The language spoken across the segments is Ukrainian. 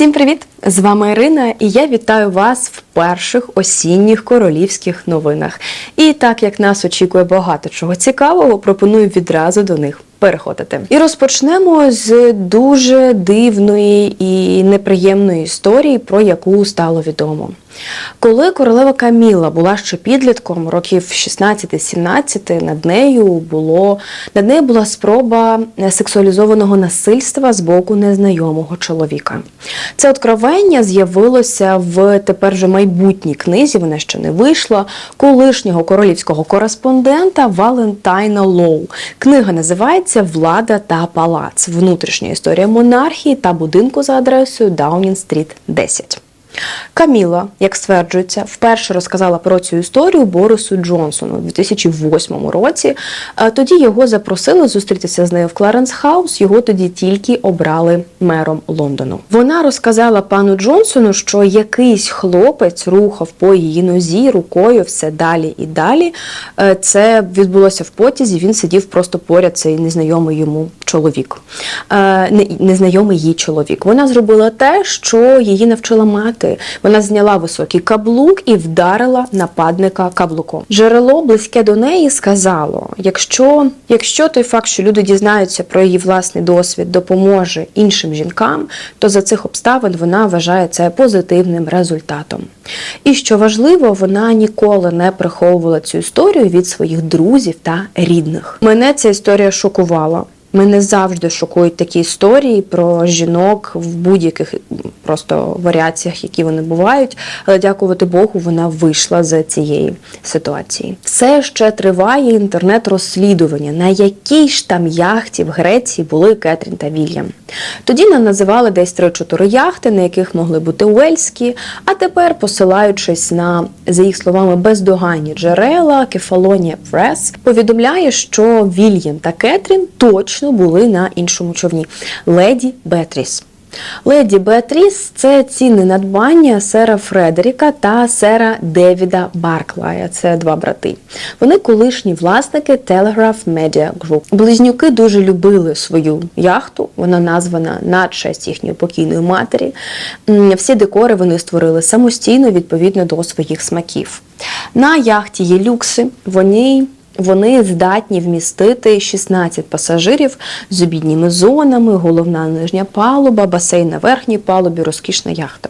Всім привіт! З вами Ірина, і я вітаю вас в перших осінніх королівських новинах. І так як нас очікує багато чого цікавого, пропоную відразу до них переходити. І розпочнемо з дуже дивної і неприємної історії, про яку стало відомо. Коли королева Каміла була ще підлітком, років 16-17, над нею було над нею була спроба сексуалізованого насильства з боку незнайомого чоловіка. Це откровення з'явилося в тепер же майбутній книзі. Вона ще не вийшла колишнього королівського кореспондента Валентайна Лоу. Книга називається Влада та палац. Внутрішня історія монархії та будинку за адресою Даунін-стріт 10. Каміла, як стверджується, вперше розказала про цю історію Борису Джонсону у 2008 році. Е, Тоді його запросили зустрітися з нею в Кларенс Хаус. Його тоді тільки обрали мером Лондону. Вона розказала пану Джонсону, що якийсь хлопець рухав по її нозі рукою все далі і далі. Е, Це відбулося в потязі. Він сидів просто поряд цей незнайомий йому чоловік, Е, незнайомий їй чоловік. Вона зробила те, що її навчила мати. Вона зняла високий каблук і вдарила нападника каблуком. Джерело близьке до неї сказало: якщо, якщо той факт, що люди дізнаються про її власний досвід, допоможе іншим жінкам, то за цих обставин вона вважає це позитивним результатом. І що важливо, вона ніколи не приховувала цю історію від своїх друзів та рідних. Мене ця історія шокувала. Мене завжди шокують такі історії про жінок в будь-яких просто варіаціях, які вони бувають. Але дякувати Богу, вона вийшла з цієї ситуації. Все ще триває інтернет-розслідування, на якій ж там яхті в Греції були Кетрін та Вільям. Тоді нам називали десь 3-4 яхти, на яких могли бути уельські. А тепер, посилаючись на, за їх словами, бездоганні джерела, Кефалонія Прес повідомляє, що Вільям та Кетрін точно були на іншому човні леді Бетріс. Леді Беатріс це цінне надбання сера Фредеріка та сера Девіда Барклая. Це два брати. Вони колишні власники Telegraph Media Group. Близнюки дуже любили свою яхту. Вона названа на честь їхньої покійної матері. Всі декори вони створили самостійно відповідно до своїх смаків. На яхті є люкси. Вони вони здатні вмістити 16 пасажирів з обідніми зонами, головна нижня палуба, басейн на верхній палубі, розкішна яхта.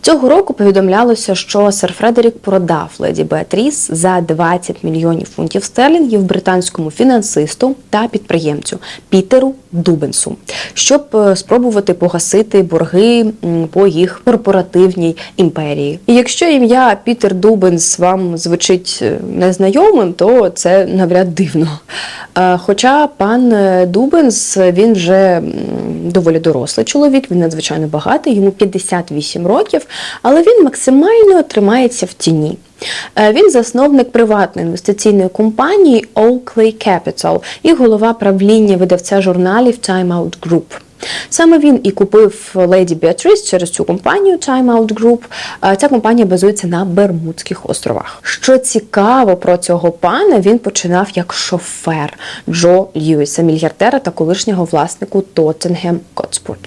Цього року повідомлялося, що сер Фредерік продав леді Беатріс за 20 мільйонів фунтів стерлінгів британському фінансисту та підприємцю Пітеру Дубенсу, щоб е, спробувати погасити борги по їх корпоративній імперії. І якщо ім'я Пітер Дубенс вам звучить е, незнайомим, то це навряд дивно. Е, Хоча пан Дубенс він вже доволі дорослий чоловік, він надзвичайно багатий, йому 58 років, але він максимально тримається в тіні. Е, Він засновник приватної інвестиційної компанії Oakley Capital і голова правління видавця журналів Time Out Group. Саме він і купив леді Біатріс через цю компанію Time Out Group. Е, Ця компанія базується на Бермудських островах. Що цікаво про цього пана, він починав як шофер Джо Льюіса, мільярдера та колишнього власнику Тоттенгем Котспорт.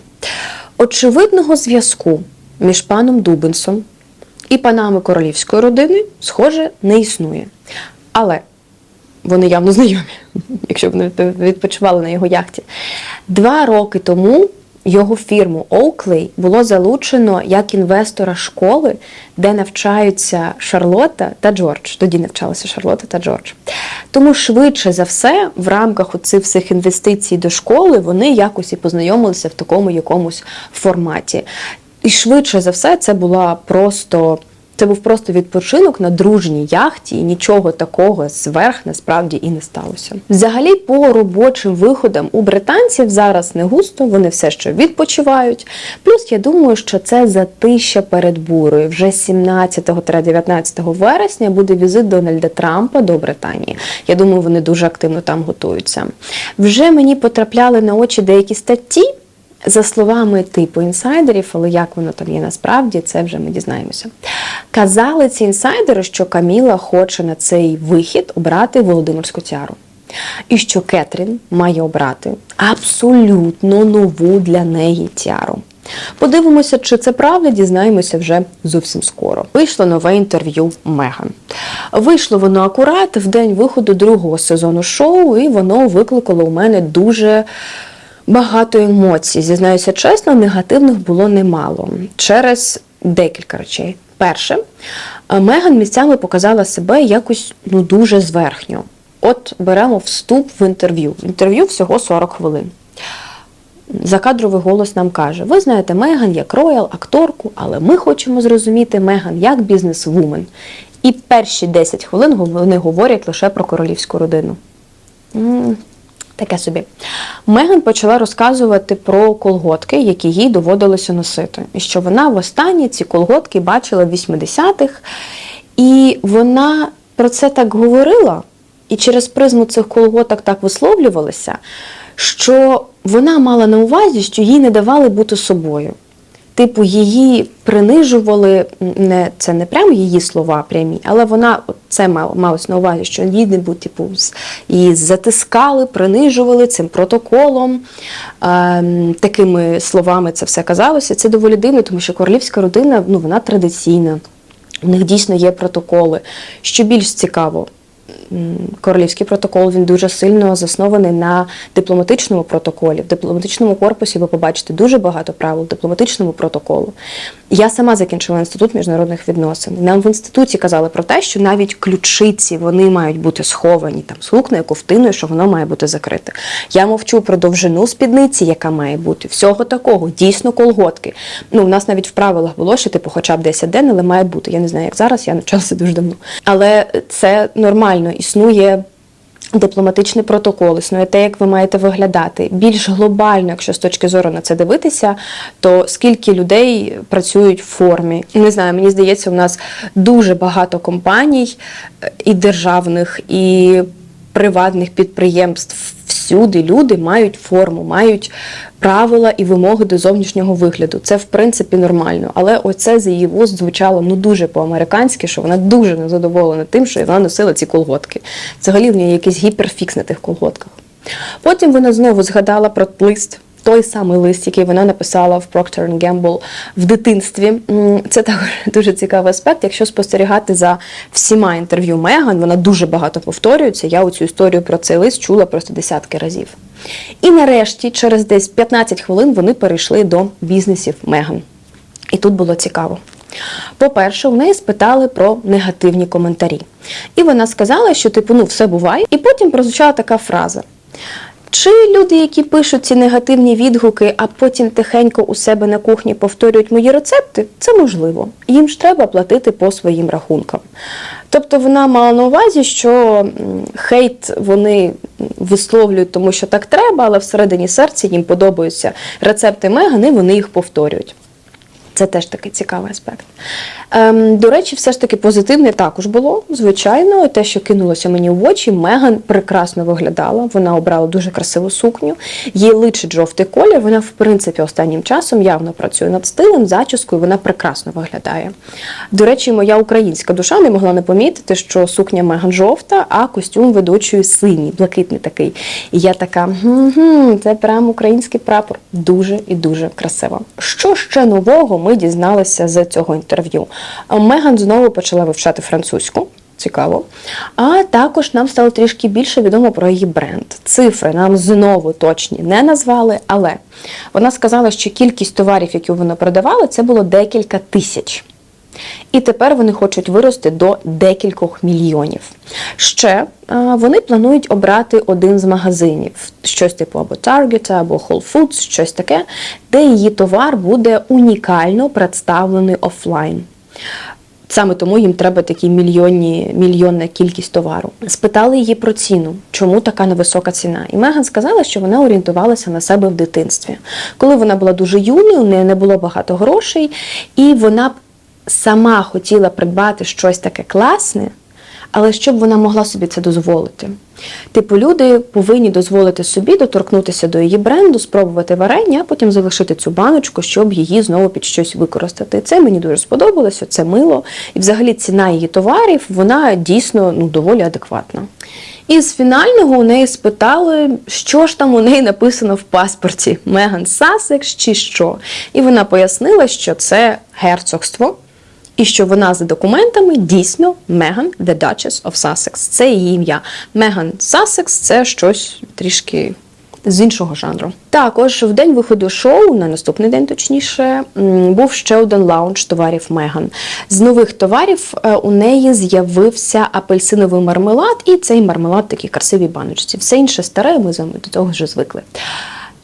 Очевидного зв'язку між паном Дубенсом і панами королівської родини, схоже, не існує. Але вони явно знайомі, якщо б вони відпочивали на його яхті. Два роки тому його фірму Oakley було залучено як інвестора школи, де навчаються Шарлотта та Джордж. Тоді навчалися Шарлотта та Джордж. Тому швидше за все, в рамках оцих всіх інвестицій до школи вони якось і познайомилися в такому якомусь форматі. І швидше за все, це була просто. Це був просто відпочинок на дружній яхті, і нічого такого зверх насправді і не сталося. Взагалі, по робочим виходам у британців зараз не густо, вони все ще відпочивають. Плюс я думаю, що це затища перед бурою. Вже 17-19 вересня буде візит Дональда Трампа до Британії. Я думаю, вони дуже активно там готуються. Вже мені потрапляли на очі деякі статті. За словами типу інсайдерів, але як воно там є насправді, це вже ми дізнаємося. Казали ці інсайдери, що Каміла хоче на цей вихід обрати Володимирську тяру. І що Кетрін має обрати абсолютно нову для неї тяру. Подивимося, чи це правда, дізнаємося вже зовсім скоро. Вийшло нове інтерв'ю Меган. Вийшло воно акурат в день виходу другого сезону шоу, і воно викликало у мене дуже багато емоцій. Зізнаюся чесно, негативних було немало через декілька речей. Перше, е, Меган місцями показала себе якось ну дуже зверхньо. От беремо вступ в інтерв'ю. Інтерв'ю всього 40 хвилин. Закадровий голос нам каже: ви знаєте Меган як роял, акторку, але ми хочемо зрозуміти Меган як бізнес-вумен. І перші 10 хвилин вони говорять лише про королівську родину. Таке собі. Меган почала розказувати про колготки, які їй доводилося носити. І що вона востаннє ці колготки бачила в 80-х, і вона про це так говорила, і через призму цих колготок так висловлювалася, що вона мала на увазі, що їй не давали бути собою. Типу, її принижували, не це не прямо її слова прямі, але вона це малось на увазі, що її не типу, її затискали, принижували цим протоколом. Ем, такими словами це все казалося. Це доволі дивно, тому що королівська родина ну, вона традиційна. У них дійсно є протоколи. Що більш цікаво, королівський протокол він дуже сильно заснований на дипломатичному протоколі. В дипломатичному корпусі ви побачите дуже багато правил дипломатичному протоколу. Я сама закінчила інститут міжнародних відносин. Нам в інституті казали про те, що навіть ключиці вони мають бути сховані там сукнею, ковтиною, що воно має бути закрите. Я мовчу про довжину спідниці, яка має бути. Всього такого, дійсно колготки. Ну, у нас навіть в правилах було, що типу, хоча б 10 день, але має бути. Я не знаю, як зараз, я навчалася дуже давно. Але це нормально, існує. Дипломатичний протокол, існує те, як ви маєте виглядати. Більш глобально, якщо з точки зору на це дивитися, то скільки людей працюють в формі. Не знаю, мені здається, у нас дуже багато компаній е, і державних, і приватних підприємств. Всюди люди мають форму, мають правила і вимоги до зовнішнього вигляду. Це в принципі нормально. Але оце з її вуст звучало ну дуже по-американськи, що вона дуже незадоволена тим, що вона носила ці колготки. Взагалі в неї якийсь гіперфікс на тих колготках. Потім вона знову згадала про лист. Той самий лист, який вона написала в Procter Gamble в дитинстві. Це також дуже цікавий аспект. Якщо спостерігати за всіма інтерв'ю Меган, вона дуже багато повторюється. Я оцю історію про цей лист чула просто десятки разів. І нарешті, через десь 15 хвилин, вони перейшли до бізнесів Меган. І тут було цікаво. По-перше, у неї спитали про негативні коментарі. І вона сказала, що типу, ну все буває. І потім прозвучала така фраза. Чи люди, які пишуть ці негативні відгуки, а потім тихенько у себе на кухні повторюють мої рецепти, це можливо. Їм ж треба платити по своїм рахункам. Тобто вона мала на увазі, що хейт вони висловлюють, тому що так треба, але всередині серця їм подобаються рецепти Мегани, вони їх повторюють. Це теж такий цікавий аспект. Ем, до речі, все ж таки позитивне також було. Звичайно, те, що кинулося мені в очі, Меган прекрасно виглядала. Вона обрала дуже красиву сукню. Їй личить жовтий колір. Вона, в принципі, останнім часом явно працює над стилем, зачіскою. Вона прекрасно виглядає. До речі, моя українська душа не могла не помітити, що сукня Меган жовта, а костюм ведучої синій, блакитний такий. І я така, «Гм-гм, це прям український прапор. Дуже і дуже красиво. Що ще нового ми дізналися з цього інтерв'ю? Меган знову почала вивчати французьку. Цікаво. А також нам стало трішки більше відомо про її бренд. Цифри нам знову точні не назвали, але вона сказала, що кількість товарів, які вона продавала, це було декілька тисяч. І тепер вони хочуть вирости до декількох мільйонів. Ще е, вони планують обрати один з магазинів, щось типу або Target, або Whole Foods, щось таке, де її товар буде унікально представлений офлайн. Саме тому їм треба такі мільйонні, мільйонна кількість товару. Спитали її про ціну, чому така невисока ціна. І Меган сказала, що вона орієнтувалася на себе в дитинстві. Коли вона була дуже юною, у неї не було багато грошей, і вона сама хотіла придбати щось таке класне, але щоб вона могла собі це дозволити. Типу, люди повинні дозволити собі доторкнутися до її бренду, спробувати варення, а потім залишити цю баночку, щоб її знову під щось використати. Це мені дуже сподобалося, це мило. І взагалі ціна її товарів вона дійсно ну, доволі адекватна. І з фінального у неї спитали, що ж там у неї написано в паспорті Меган Сасекс чи що. І вона пояснила, що це герцогство. І що вона за документами дійсно Меган The Duchess of Sussex. Це її ім'я. Меган Сасекс це щось трішки з іншого жанру. Також в день виходу шоу, на наступний день точніше, був ще один лаунж товарів Меган. З нових товарів е, у неї з'явився апельсиновий мармелад, і цей мармелад в такій красивій баночці. Все інше старе, ми з вами до того вже звикли.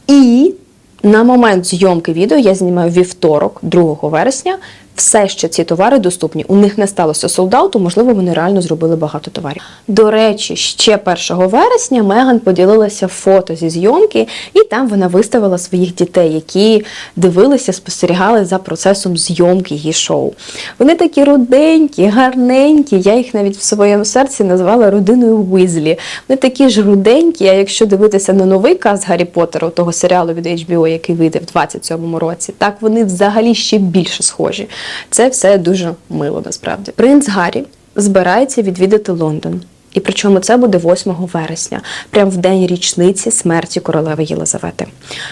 І на момент зйомки відео я знімаю вівторок, 2 вересня. Все ще ці товари доступні. У них не сталося солдату, можливо, вони реально зробили багато товарів. До речі, ще 1 вересня Меган поділилася фото зі зйомки, і там вона виставила своїх дітей, які дивилися, спостерігали за процесом зйомки її шоу. Вони такі руденькі, гарненькі. Я їх навіть в своєму серці назвала родиною Уізлі. Вони такі ж руденькі. А якщо дивитися на новий каз Гаррі Поттера, того серіалу від HBO, який вийде в 27-му році, так вони взагалі ще більше схожі. Це все дуже мило насправді. Принц Гаррі збирається відвідати Лондон. І причому це буде 8 вересня, прямо в день річниці смерті королеви Єлизавети.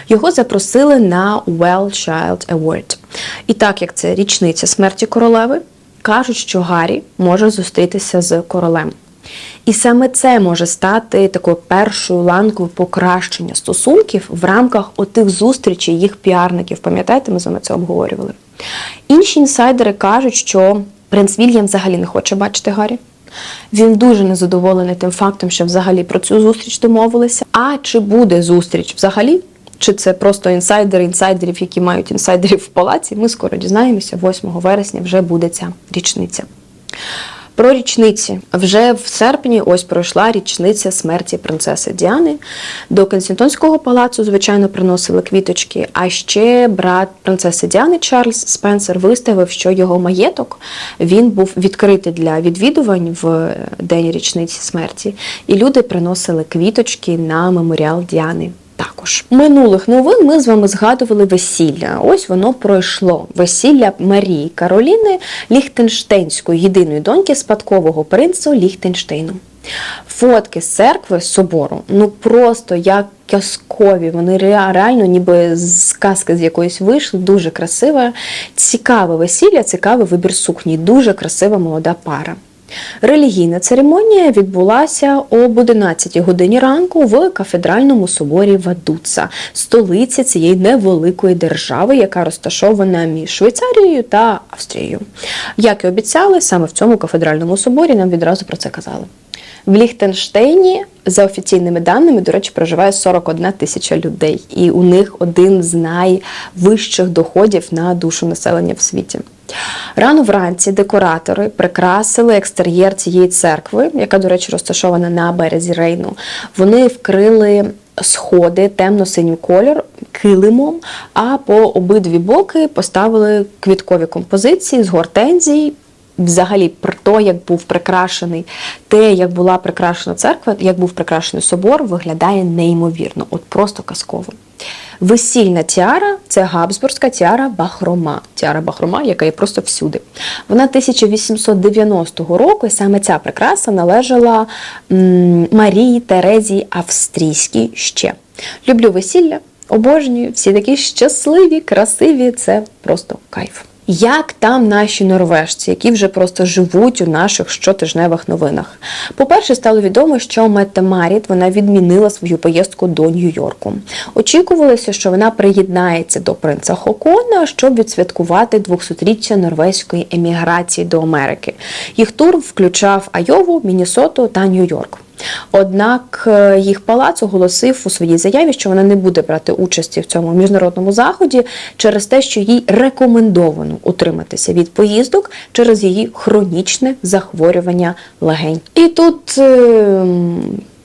Його запросили на Well Child Award. І так як це річниця смерті королеви, кажуть, що Гаррі може зустрітися з королем. І саме це може стати такою першою ланкою покращення стосунків в рамках отих зустрічей їх піарників. Пам'ятаєте, ми з вами це обговорювали. Інші інсайдери кажуть, що принц Вільям взагалі не хоче бачити Гаррі. Він дуже незадоволений тим фактом, що взагалі про цю зустріч домовилися. А чи буде зустріч взагалі? Чи це просто інсайдери інсайдерів, які мають інсайдерів в палаці? Ми скоро дізнаємося. 8 вересня вже буде ця річниця. Про річниці вже в серпні ось пройшла річниця смерті принцеси Діани. До Кенсінгтонського палацу, звичайно, приносили квіточки. А ще брат принцеси Діани Чарльз Спенсер виставив, що його маєток він був відкритий для відвідувань в день річниці смерті, і люди приносили квіточки на меморіал Діани. Також минулих новин ми з вами згадували весілля. Ось воно пройшло. Весілля Марії Кароліни Ліхтенштейнської, єдиної доньки спадкового принцу Ліхтенштейну. Фотки з церкви з собору, ну просто як казкові. Вони реально, ніби з казки з якоїсь вийшли, дуже красиве, цікаве весілля, цікавий вибір сукні, дуже красива молода пара. Релігійна церемонія відбулася об 11 годині ранку в кафедральному соборі Вадуца, столиці цієї невеликої держави, яка розташована між Швейцарією та Австрією. Як і обіцяли, саме в цьому кафедральному соборі нам відразу про це казали. В Ліхтенштейні, за офіційними даними, до речі, проживає 41 тисяча людей, і у них один з найвищих доходів на душу населення в світі. Рано вранці декоратори прикрасили екстер'єр цієї церкви, яка, до речі, розташована на березі Рейну. Вони вкрили сходи темно-синім кольор килимом, а по обидві боки поставили квіткові композиції з гортензій. Взагалі, про те, як був прикрашений, те, як була прикрашена церква, як був прикрашений собор, виглядає неймовірно, от просто казково. Весільна тіара це габсбурзька тіара Бахрома. Тіара Бахрома, яка є просто всюди. Вона 1890 року, і саме ця прикраса належала Марії Терезії Австрійській ще. Люблю весілля, обожнюю, всі такі щасливі, красиві, це просто кайф. Як там наші норвежці, які вже просто живуть у наших щотижневих новинах? По-перше, стало відомо, що Метте Маріт вона відмінила свою поїздку до Нью-Йорку. Очікувалося, що вона приєднається до принца Хокона, щоб відсвяткувати 200-річчя норвезької еміграції до Америки. Їх тур включав Айову, Міннесоту та Нью-Йорк. Однак е, їх палац оголосив у своїй заяві, що вона не буде брати участі в цьому міжнародному заході через те, що їй рекомендовано утриматися від поїздок через її хронічне захворювання легень. І тут.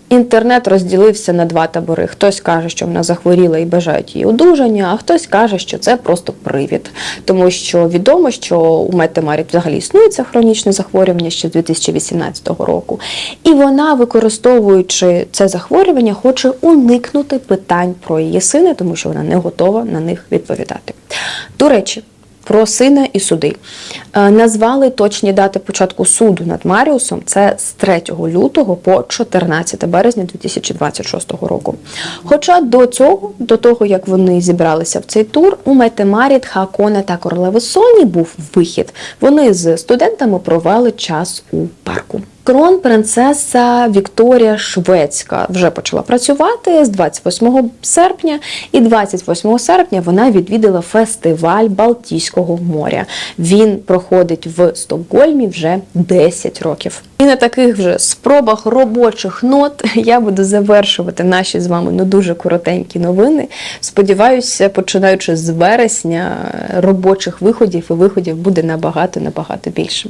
Інтернет розділився на два табори. Хтось каже, що вона захворіла і бажають її одужання, а хтось каже, що це просто привід. Тому що відомо, що у Мети Марік взагалі існує це хронічне захворювання ще з 2018 року. І вона, використовуючи це захворювання, хоче уникнути питань про її сина, тому що вона не готова на них відповідати. До речі, про сина і суди. Е, Назвали точні дати початку суду над Маріусом. Це з 3 лютого по 14 березня 2026 року. Хоча до цього, до того як вони зібралися в цей тур, у Метемаріт, Хаконе та Королеви Соні був вихід. Вони з студентами провели час у парку. Кронпринцеса Вікторія Шведська вже почала працювати з 28 серпня, і 28 серпня вона відвідала фестиваль Балтійського моря. Він проходить в Стокгольмі вже 10 років. І на таких вже спробах робочих нот я буду завершувати наші з вами ну дуже коротенькі новини. Сподіваюся, починаючи з вересня, робочих виходів і виходів буде набагато набагато більше.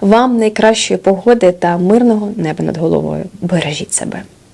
Вам найкращої погоди мирного неба над головою. Бережіть себе.